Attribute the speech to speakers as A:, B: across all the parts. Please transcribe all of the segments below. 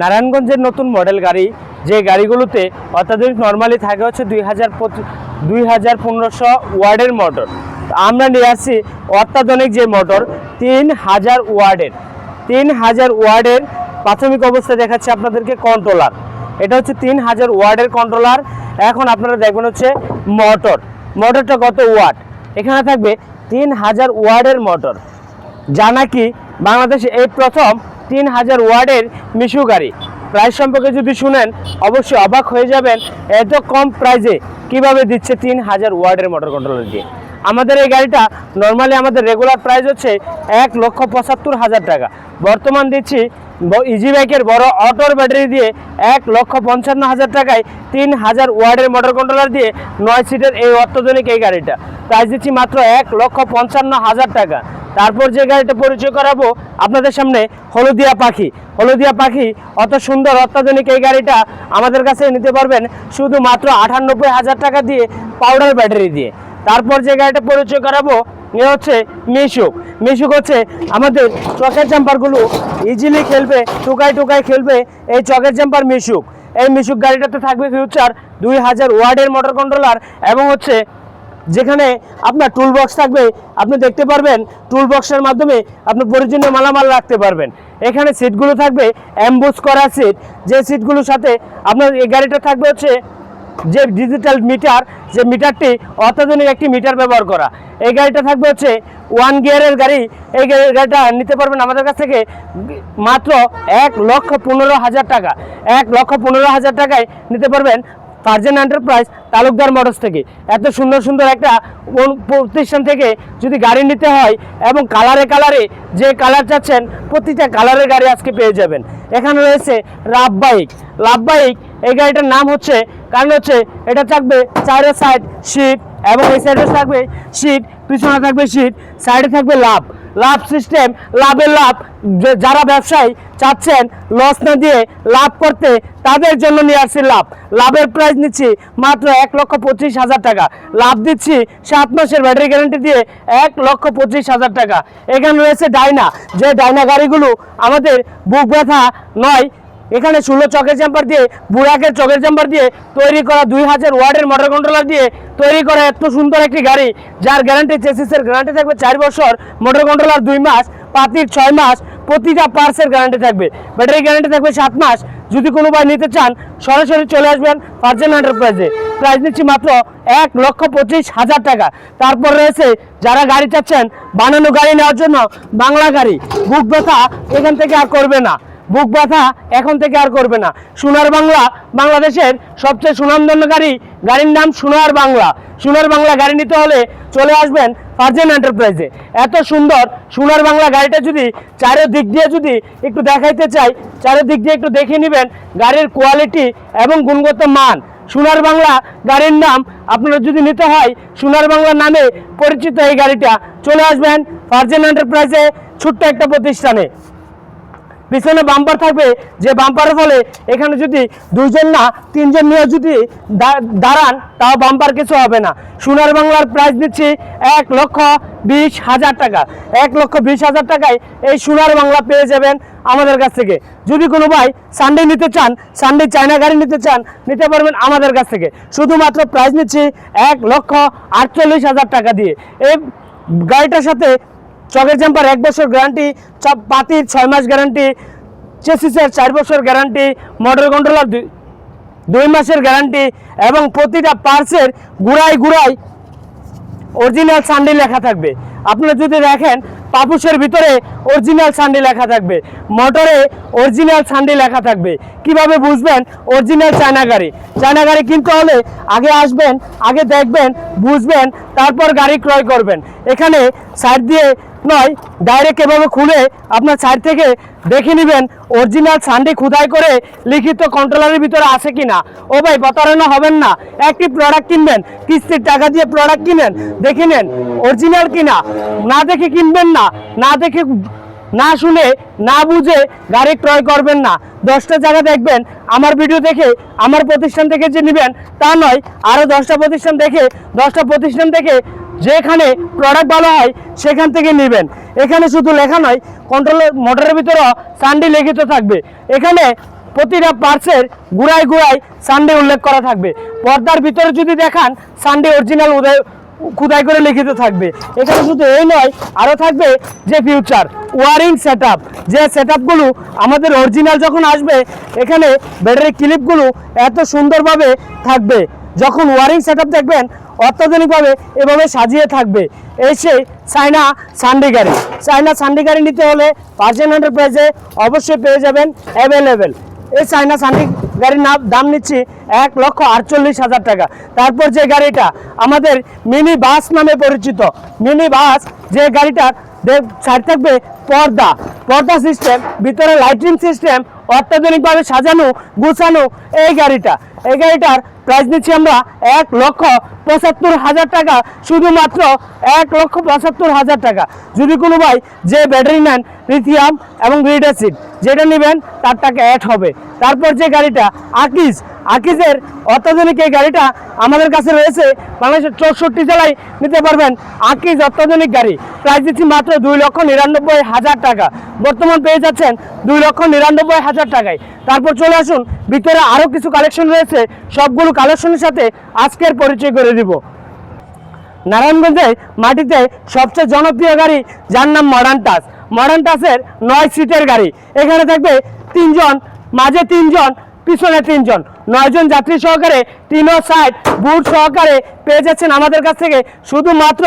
A: নারায়ণগঞ্জের নতুন মডেল গাড়ি, যে গাড়িগুলোতে অত্যাধুনিক নর্মালি থাকে হচ্ছে দুই হাজার দুই হাজার পনেরোশো ওয়ার্ডের মোটর আমরা নিয়ে আসছি অত্যাধুনিক যে মোটর তিন হাজার ওয়ার্ডের। তিন হাজার ওয়ার্ডের প্রাথমিক অবস্থায় দেখাচ্ছে আপনাদেরকে কন্ট্রোলার এটা হচ্ছে তিন হাজার ওয়ার্ডের কন্ট্রোলার এখন আপনারা দেখবেন হচ্ছে মোটর মোটরটা কত ওয়াট এখানে থাকবে তিন হাজার ওয়ার্ডের মোটর যা নাকি বাংলাদেশে এই প্রথম তিন হাজার ওয়ার্ডের মিশু গাড়ি। প্রাইস সম্পর্কে যদি শুনেন, অবশ্যই অবাক হয়ে যাবেন, এত কম প্রাইজে কীভাবে দিচ্ছে তিন হাজার ওয়ার্ডের মোটর কন্ট্রোলার দিয়ে। আমাদের এই গাড়িটা নর্মালি আমাদের রেগুলার প্রাইস হচ্ছে এক লক্ষ পঁচাত্তর হাজার টাকা। বর্তমান দিচ্ছি ইজি বাইকের বড় অটোর ব্যাটারি দিয়ে এক লক্ষ পঞ্চান্ন হাজার টাকায় তিন হাজার ওয়ার্ডের মোটর কন্ট্রোলার দিয়ে নয় সিটের এই অত্যাধুনিক এই গাড়িটা। প্রাইস দিচ্ছি মাত্র এক লক্ষ পঞ্চান্ন হাজার টাকা। তারপর যে গাড়িটা পরিচয় করাবো, আপনাদের সামনে হলদিয়া পাখি। হলদিয়া পাখি অত সুন্দর, অত্যাধুনিক এই গাড়িটা আমাদের কাছে নিতে পারবেন শুধুমাত্র আটানব্বই হাজার টাকা দিয়ে পাউডার ব্যাটারি দিয়ে। তারপর যে গাড়িটা পরিচয় করাবো, এ হচ্ছে মিশুক। মিশুক হচ্ছে আমাদের চকের জাম্পারগুলো ইজিলি খেলবে টুকাই টুকাই খেলবে এই চকের জাম্পার মিশুক। এই মিশুক গাড়িটাতে থাকবে ফিউচার দুই হাজার ওয়ার্ডের মোটর কন্ট্রোলার এবং হচ্ছে যেখানে আপনার টুল বক্স থাকবে, আপনি দেখতে পারবেন টুল বক্সের মাধ্যমে আপনি প্রয়োজনীয় মালামাল রাখতে পারবেন। এখানে সিটগুলো থাকবে অ্যাম্বুস করা সিট যে সিটগুলোর সাথে আপনার এই গাড়িটা থাকবে হচ্ছে যে ডিজিটাল মিটার যে মিটারটি অত্যাধুনিক একটি মিটার ব্যবহার করা। এই গাড়িটা থাকবে হচ্ছে ওয়ান গিয়ারের গাড়ি। এই গাড়ি- গাড়িটা নিতে পারবেন আমাদের কাছ থেকে মাত্র এক লক্ষ পনেরো হাজার টাকা। এক লক্ষ পনেরো হাজার টাকায় নিতে পারবেন ফার্জেন এন্টারপ্রাইজ তালুকদার মোটরস থেকে। এত সুন্দর সুন্দর একটা প্রতিষ্ঠান থেকে যদি গাড়ি নিতে হয় এবং কালারে কালারে যে কালার চাচ্ছেন, প্রতিটা কালারের গাড়ি আজকে পেয়ে যাবেন। এখানে রয়েছে লাভ বাইক লাভ বাইক এই গাড়িটার নাম হচ্ছে, কারণ হচ্ছে এটা থাকবে চারের সাইড সিট এবং এই সাইডে থাকবে সিট পিছনে থাকবে সিট সাইডে থাকবে লাভ লাভ সিস্টেম লাভের লাভ যারা ব্যবসায়ী চাচ্ছেন লস না দিয়ে লাভ করতে, তাদের জন্য নিয়ে আসছি লাভ। লাভের প্রাইস নিচ্ছি মাত্র এক লক্ষ পঁচিশ হাজার টাকা। লাভ দিচ্ছি সাত মাসের ব্যাটারি গ্যারান্টি দিয়ে এক লক্ষ পঁচিশ হাজার টাকা। এখানে রয়েছে ডাইনা। যে ডাইনা গাড়িগুলো আমাদের বুক ব্যথা নয়, এখানে ষোলো চকের জাম্পার দিয়ে, বুড়াকের চকের জাম্পার দিয়ে তৈরি করা দুই হাজার ওয়ার্ডের মোটর কন্ট্রোলার দিয়ে তৈরি করা এত সুন্দর একটি গাড়ি, যার গ্যারান্টি চেসিসের গ্যারান্টি থাকবে চার বছর মোটর কন্ট্রোলার দুই মাস, পাতির ছয় মাস প্রতিটা পার্সের গ্যারান্টি থাকবে। ব্যাটারি গ্যারান্টি থাকবে সাত মাস। যদি কোনো ভাই নিতে চান, সরাসরি চলে আসবেন ফার্জেন এন্টারপ্রাইজে প্রাইস নিচ্ছি মাত্র এক লক্ষ পঁচিশ হাজার টাকা। তারপর রয়েছে, যারা গাড়ি চাচ্ছেন, বানানো গাড়ি নেওয়ার জন্য বাংলা গাড়ি। বুক ব্যথা এখান থেকে আর করবে না। বুক ব্যথা এখন থেকে আর করবে না। সোনার বাংলা বাংলাদেশের সবচেয়ে সুনামধন্য গাড়ি, গাড়ির নাম সোনার বাংলা। সোনার বাংলা গাড়ি নিতে হলে চলে আসবেন ফার্জেন এন্টারপ্রাইজে এত সুন্দর সোনার বাংলা গাড়িটা যদি চারিদিক দিয়ে যদি একটু দেখাইতে চাই, চারিদিক দিয়ে একটু দেখে নেবেন গাড়ির কোয়ালিটি এবং গুণগত মান। সোনার বাংলা গাড়ির নাম আপনারা যদি নিতে হয়, সোনার বাংলা নামে পরিচিত এই গাড়িটা চলে আসবেন ফার্জেন এন্টারপ্রাইজে ছোট্ট একটা প্রতিষ্ঠানে। পিছনে বাম্পার থাকবে, যে বাম্পারের ফলে এখানে যদি দুইজন না, তিনজন নিয়ে যদি দাঁড়ান, তাও বাম্পার কিছু হবে না। সোনার বাংলার প্রাইস দিচ্ছি এক লক্ষ বিশ হাজার টাকা। এক লক্ষ বিশ হাজার টাকায় এই সোনার বাংলা পেয়ে যাবেন আমাদের কাছ থেকে। যদি কোনো ভাই সানডে নিতে চান সানডে চায়না গাড়ি নিতে চান, নিতে পারবেন আমাদের কাছ থেকে। শুধুমাত্র প্রাইস নিচ্ছি এক লক্ষ আটচল্লিশ হাজার টাকা দিয়ে। এই গাড়িটার সাথে চকের জাম্পার এক বছর গ্যারান্টি পাতির ছয় মাস গ্যারান্টি, চেসিসের চার বছর গ্যারান্টি, মোটর কন্ট্রোলার দুই মাসের গ্যারান্টি এবং প্রতিটা পার্সের গুড়াই গুড়াই অরিজিনাল সান্ডি লেখা থাকবে। আপনারা যদি দেখেন, পাপুসের ভিতরে অরিজিনাল সান্ডি লেখা থাকবে, মোটরে অরিজিনাল সান্ডি লেখা থাকবে। কীভাবে বুঝবেন? অরিজিনাল চায়না গাড়ি। চায়না গাড়ি কিনতে হলে আগে আসবেন, আগে দেখবেন, বুঝবেন, তারপর গাড়ি ক্রয় করবেন। এখানে সাইড দিয়ে নয় ডাইরেক্ট এভাবে খুলে আপনার সাইড থেকে দেখে নেবেন অরিজিনাল সান্ডি খুদাই করে লিখিত কন্ট্রোলারের ভিতরে আছে কিনা। ও ভাই, প্রতারণা হবেন না। একটি প্রোডাক্ট কিনবেন, কিস্তির টাকা দিয়ে প্রোডাক্ট কিনেন, দেখে নেন অরিজিনাল কিনা। না দেখে কিনবেন না না দেখে, না শুনে, না বুঝে গাড়ি ক্রয় করবেন না। দশটা জায়গা দেখবেন, আমার ভিডিও দেখে, আমার প্রতিষ্ঠান থেকে যে নেবেন, তা নয় আরও দশটা প্রতিষ্ঠান দেখে, দশটা প্রতিষ্ঠান থেকে যেখানে প্রোডাক্ট ভালো হয়, সেখান থেকে নেবেন। এখানে শুধু লেখা নয় কন্ট্রোলের মোটরের ভিতরেও সানডি লিখিত থাকবে। এখানে প্রতিটা পার্টসের গুড়ায় গুড়ায় সানডে উল্লেখ করা থাকবে। পর্দার ভিতরে যদি দেখান সানডে অরিজিনাল উদয় খুদাই করে লিখিত থাকবে। এখানে শুধু এই নয় আরও থাকবে যে ফিউচার ওয়ারিং সেট যে সেট আমাদের অরিজিনাল যখন আসবে, এখানে ব্যাটারি ক্লিপগুলো এত সুন্দরভাবে থাকবে। যখন ওয়ারিং সেট দেখবেন অত্যাধুনিকভাবে এভাবে সাজিয়ে থাকবে। এই সেই চায়না সান্ডি গাড়ি। চায়না সান্ডি গাড়ি নিতে হলে পার্সেন্ট এন্টারপ্রাইজে অবশ্যই পেয়ে যাবেন অ্যাভেলেবেল এই চায়না সান্ডি গাড়ির নাম দাম নিচ্ছি এক লক্ষ আটচল্লিশ হাজার টাকা। তারপর যে গাড়িটা আমাদের মিনি বাস নামে পরিচিত। মিনি বাস যে গাড়িটার সাইড থাকবে পর্দা। পর্দা সিস্টেম ভিতরে লাইটিং সিস্টেম অত্যাধুনিকভাবে সাজানো, গুছানো এই গাড়িটা। এই গাড়িটার প্রাইস নিচ্ছি আমরা এক লক্ষ পঁচাত্তর হাজার টাকা, শুধুমাত্র এক লক্ষ পঁচাত্তর হাজার টাকা। যদি কোনো ভাই যে ব্যাটারি নেন লিথিয়াম এবং গ্রিড অ্যাসিড যেটা নেবেন, তার টাকা অ্যাড হবে। তারপর যে গাড়িটা, আকিজ, আকিজের অত্যাধুনিক এই গাড়িটা আমাদের কাছে রয়েছে, বাংলাদেশের চৌষট্টি জেলায় নিতে পারবেন আকিজ অত্যাধুনিক গাড়ি। প্রাইস দিচ্ছি মাত্র দুই লক্ষ নিরানব্বই হাজার টাকা। বর্তমান পেয়ে যাচ্ছেন দুই লক্ষ নিরানব্বই হাজার টাকায়। তারপর চলে আসুন, ভিতরে আরও কিছু কালেকশন রয়েছে, সবগুলো কালেকশনের সাথে আজকের পরিচয় করে দিব। নারায়ণগঞ্জে মাটিতে সবচেয়ে জনপ্রিয় গাড়ি, যার নাম মডার্ন টাচ মডার্ন টাসের নয় সিটের গাড়ি। এখানে থাকবে তিনজন, মাঝে তিনজন, পিছনে তিনজন। নয়জন যাত্রী সহকারে তিনও সাইড বুট সহকারে পেয়ে যাচ্ছেন আমাদের কাছ থেকে শুধুমাত্র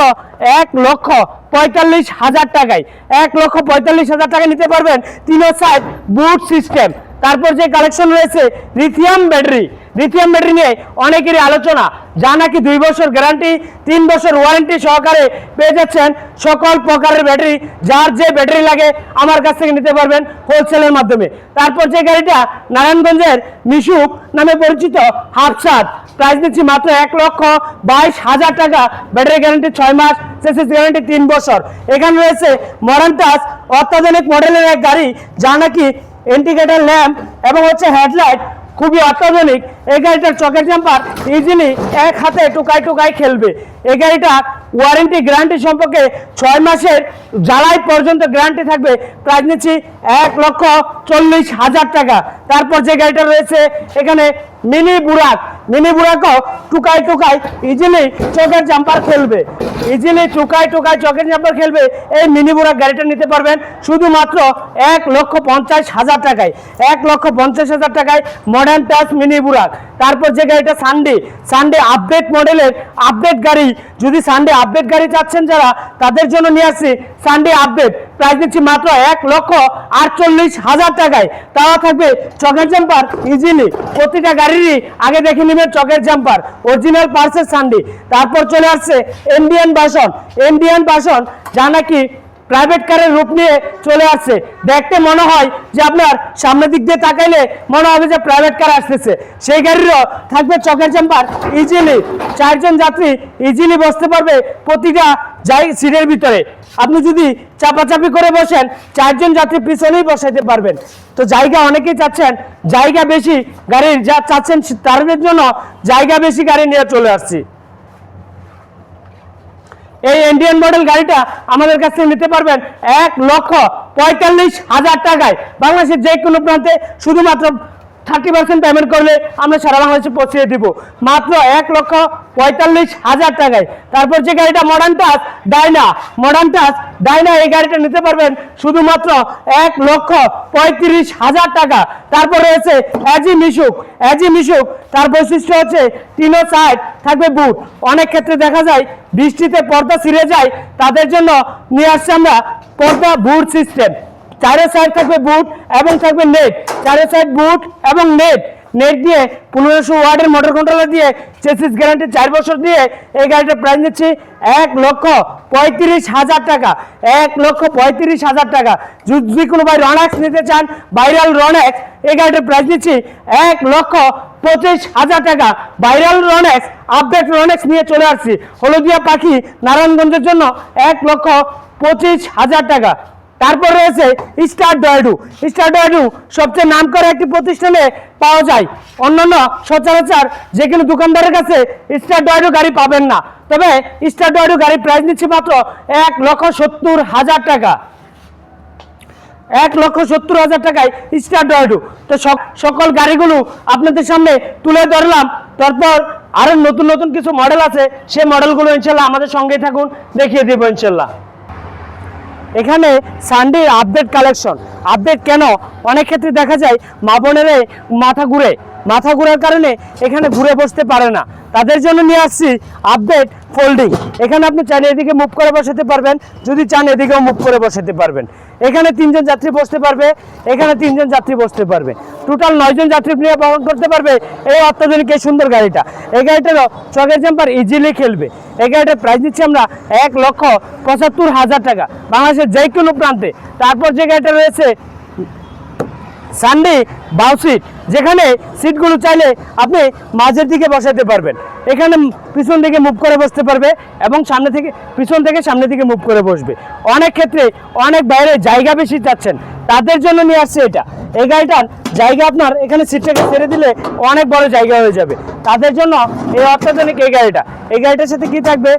A: এক লক্ষ পঁয়তাল্লিশ হাজার টাকায়। এক লক্ষ পঁয়তাল্লিশ হাজার টাকা নিতে পারবেন তিনও সাইড বুট সিস্টেম। তারপর যে কালেকশন রয়েছে লিথিয়াম ব্যাটারি লিথিয়াম ব্যাটারি নিয়ে অনেকেরই আলোচনা। যা নাকি দুই বছর গ্যারান্টি তিন বছর ওয়ারেন্টি সহকারে পেয়ে যাচ্ছেন সকল প্রকারের ব্যাটারি যার যে ব্যাটারি লাগে, আমার কাছ থেকে নিতে পারবেন হোলসেলের মাধ্যমে। তারপর যে গাড়িটা নারায়ণগঞ্জের মিশুক নামে পরিচিত হাফসাদ। প্রাইস দিচ্ছি মাত্র এক লক্ষ বাইশ হাজার টাকা। ব্যাটারি গ্যারান্টি ছয় মাস সেসিস গ্যারান্টি তিন বছর। এখানে রয়েছে মডার্ন টাচ অত্যাধুনিক মডেলের এক গাড়ি, যা নাকি ইন্ডিকেটর ল্যাম্প এবং হচ্ছে হেডলাইট খুবই অত্যাধুনিক। এই গাড়িটার চকের জাম্পার ইজিলি এক হাতে টুকাই টুকাই খেলবে। এই গাড়িটা ওয়ারেন্টি গ্যারান্টি সম্পর্কে ছয় মাসের জ্বালাই পর্যন্ত গ্যারান্টি থাকবে। প্রাইস নিচ্ছি এক লক্ষ চল্লিশ হাজার টাকা। তারপর যে গাড়িটা রয়েছে, এখানে মিনি বুরাক। মিনি বুরাকও টুকাই টুকাই ইজিলি চকের জাম্পার খেলবে। ইজিলি টুকাই টুকাই চকের জাম্পার খেলবে। এই মিনি বুরাক গাড়িটা নিতে পারবেন শুধুমাত্র এক লক্ষ পঞ্চাশ হাজার টাকায়। এক লক্ষ পঞ্চাশ হাজার টাকায় মডার্ন টাচ মিনি বুরাক। তারপর যে গাড়িটা সানডে সানডে আপডেট মডেলের আপডেট গাড়ি। যদি সানডে আপডেট গাড়ি চাচ্ছেন যারা, তাদের জন্য নিয়ে আসছি সানডে আপডেট প্রাইস দিচ্ছি মাত্র এক লক্ষ আটচল্লিশ হাজার টাকায়। তাও থাকবে চকের জাম্পার ইজিলি প্রতিটা গাড়িরই আগে দেখে নেবেন চকের জাম্পার অরিজিনাল পার্সের সানডে তারপর চলে আসছে ইন্ডিয়ান বাসন ইন্ডিয়ান বাসন যা নাকি প্রাইভেট কারের রূপ নিয়ে চলে আসছে। দেখতে মনে হয় যে আপনার সামনের দিক দিয়ে তাকাইলে মনে হবে যে প্রাইভেট কার আসতেছে। সেই গাড়িরও থাকবে চকের চাম্পার ইজিলি চারজন যাত্রী ইজিলি বসতে পারবে প্রতিটা যাই সিটের ভিতরে। আপনি যদি চাপাচাপি করে বসেন, চারজন যাত্রী পিছনেই বসাইতে পারবেন। তো জায়গা অনেকেই চাচ্ছেন, জায়গা বেশি গাড়ির যা চাচ্ছেন তাদের জন্য জায়গা বেশি গাড়ি নিয়ে চলে আসছি। এই ইন্ডিয়ান মডেল গাড়িটা আমাদের কাছে নিতে পারবেন এক লক্ষ পঁয়তাল্লিশ হাজার টাকায়। বাংলাদেশের যে কোনো প্রান্তে শুধুমাত্র থার্টি পার্সেন্ট পেমেন্ট করলে আমরা সারা বাংলাদেশে পৌঁছে দিব। মাত্র এক লক্ষ পঁয়তাল্লিশ হাজার টাকায়। তারপর যে গাড়িটা modern touch Dyna modern touch Dyna এই গাড়িটা নিতে পারবেন শুধুমাত্র এক লক্ষ পঁয়ত্রিশ হাজার টাকা। তারপর রয়েছে অ্যাজি মিশুক অ্যাজি মিশুক তার বৈশিষ্ট্য হচ্ছে তিনো সাইড, থাকবে বুট অনেক ক্ষেত্রে দেখা যায় বৃষ্টিতে পর্দা ছিঁড়ে যায়, তাদের জন্য নিয়ে আসছে আমরা পর্দা বুট সিস্টেম চারের সাইড থাকবে বুট এবং থাকবে নেট চারের সাইড বুট এবং নেট নেট দিয়ে পনেরোশো ওয়ার্ডের মোটর কন্ট্রোলার দিয়ে চেসিস গ্যারান্টি চার বছর দিয়ে এই গাড়িটার প্রাইস নিচ্ছি এক লক্ষ পঁয়ত্রিশ হাজার টাকা। এক লক্ষ পঁয়ত্রিশ হাজার টাকা। যদি কোনো ভাই রনেক্স নিতে চান ভাইরাল রনেক্স এই গাড়িটার প্রাইস নিচ্ছি এক লক্ষ পঁচিশ হাজার টাকা। ভাইরাল রনেক্স আপডেট রনেক্স নিয়ে চলে আসছি। হলদিয়া পাখি, নারায়ণগঞ্জের জন্য এক লক্ষ পঁচিশ হাজার টাকা। তারপর রয়েছে স্টার ডয়েডু স্টার ডয়েডু সবচেয়ে নাম করা একটি প্রতিষ্ঠানে পাওয়া যায়। অন্যান্য সচরাচর যে কোনো দোকানদারের কাছে স্টার ডয়েডু গাড়ি পাবেন না। তবে স্টার ডয়ডু গাড়ির প্রাইস নিচ্ছে মাত্র এক লক্ষ সত্তর হাজার টাকা। এক লক্ষ সত্তর হাজার টাকায় স্টার ডয়েডু তো সক- সকল গাড়িগুলো আপনাদের সামনে তুলে ধরলাম। তারপর আরও নতুন নতুন কিছু মডেল আছে সেই মডেলগুলো ইনশাল্লাহ আমাদের সঙ্গেই থাকুন, দেখিয়ে দেবো ইনশাল্লাহ। এখানে সানডে আপডেট কালেকশন আপডেট কেন? অনেক ক্ষেত্রে দেখা যায় মা বোনেরে মাথা ঘুরে মাথা ঘুরার কারণে এখানে ঘুরে বসতে পারে না। তাদের জন্য নিয়ে আসছি আপডেট ফোল্ডিং এখানে আপনি চাইলে এদিকে মুভ করে বসাতে পারবেন, যদি চান এদিকেও মুভ করে বসাতে পারবেন। এখানে তিনজন যাত্রী বসতে পারবে, এখানে তিনজন যাত্রী বসতে পারবে। টোটাল নয়জন যাত্রী নিয়ে বহন করতে পারবে এই অত্যাধুনিক, এই সুন্দর গাড়িটা। এই গাড়িটারও চকের জাম্পার ইজিলি খেলবে। এই গাড়িটার প্রাইস দিচ্ছি আমরা এক লক্ষ পঁচাত্তর হাজার টাকা। বাংলাদেশের যে কোনো প্রান্তে। তারপর যে গাড়িটা রয়েছে সানডে বাউ সিট যেখানে সিটগুলো চাইলে আপনি মাঝের দিকে বসাতে পারবেন। এখানে পিছন দিকে মুভ করে বসতে পারবে এবং সামনে থেকে, পিছন থেকে সামনে দিকে মুভ করে বসবে। অনেক ক্ষেত্রে অনেক বাইরে জায়গা বেশি চাচ্ছেন তাদের জন্য নিয়ে আসছে এটা। এই গাড়িটার জায়গা আপনার, এখানে সিটটাকে ছেড়ে দিলে অনেক বড় জায়গা হয়ে যাবে। তাদের জন্য এই অত্যাধুনিক এই গাড়িটা। এই গাড়িটার সাথে কি থাকবে?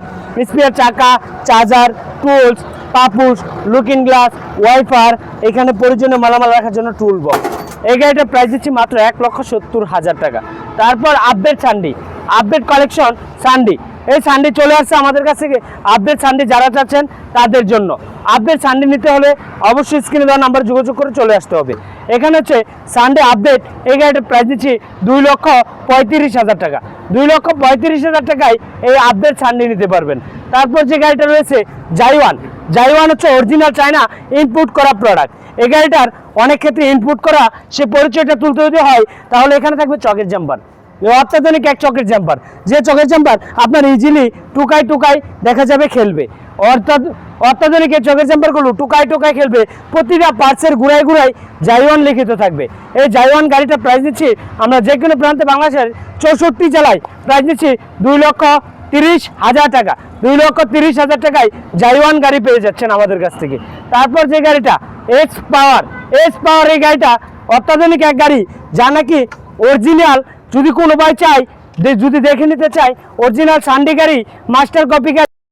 A: স্পিয়ার চাকা চার্জার টুলস পাপুস লুকিং গ্লাস ওয়াইফার এখানে প্রয়োজনীয় মালামাল রাখার জন্য টুল বক্স এই গাড়িটার প্রাইস দিচ্ছি মাত্র এক লক্ষ সত্তর হাজার টাকা। তারপর update Sunday update collection Sunday এই সান্ডি চলে আসছে আমাদের কাছ থেকে আপডেট সান্ডি যারা চাচ্ছেন তাদের জন্য। আপডেট সান্ডি নিতে হলে অবশ্যই স্ক্রিনে দেওয়া নাম্বার যোগাযোগ করে চলে আসতে হবে। এখানে হচ্ছে সানডে আপডেট এই গাড়িটার প্রাইস দিচ্ছি দুই লক্ষ পঁয়ত্রিশ হাজার টাকা। দুই লক্ষ পঁয়ত্রিশ হাজার টাকায় এই আপডেট সানডে নিতে পারবেন। তারপর যে গাড়িটা রয়েছে জাইওয়ান জাইওয়ান হচ্ছে অরিজিনাল চায়না ইনপুট করা প্রোডাক্ট এই গাড়িটার অনেক ক্ষেত্রে ইনপুট করা, সে পরিচয়টা তুলতে যদি হয়, তাহলে এখানে থাকবে চকের জাম্পার অত্যাধুনিক এক চকের জাম্পার যে চকের জাম্পার আপনার ইজিলি টুকাই টুকাই দেখা যাবে খেলবে। অর্থাৎ অত্যাধুনিক এই চকের জাম্পারগুলো টুকাই টুকাই খেলবে, প্রতিটা পার্টসের গুড়াই গুড়াই জাইওয়ান লিখিত থাকবে। এই জাইওয়ান গাড়িটা প্রাইস দিচ্ছি আমরা যে কোনো প্রান্তে বাংলাদেশের চৌষট্টি জেলায় প্রাইস দিচ্ছি দুই লক্ষ তিরিশ হাজার টাকা, দুই লক্ষ তিরিশ হাজার টাকায় জাইওয়ান গাড়ি পেয়ে যাচ্ছেন আমাদের কাছ থেকে। তারপর যে গাড়িটা এক্স পাওয়ার এক্স পাওয়ার এই গাড়িটা অত্যাধুনিক এক গাড়ি, যা নাকি অরিজিনাল যদি কোনো ভাই চাই যদি দেখে নিতে চাই অরিজিনাল সান্ডি গাড়ি মাস্টার কপি গাড়ি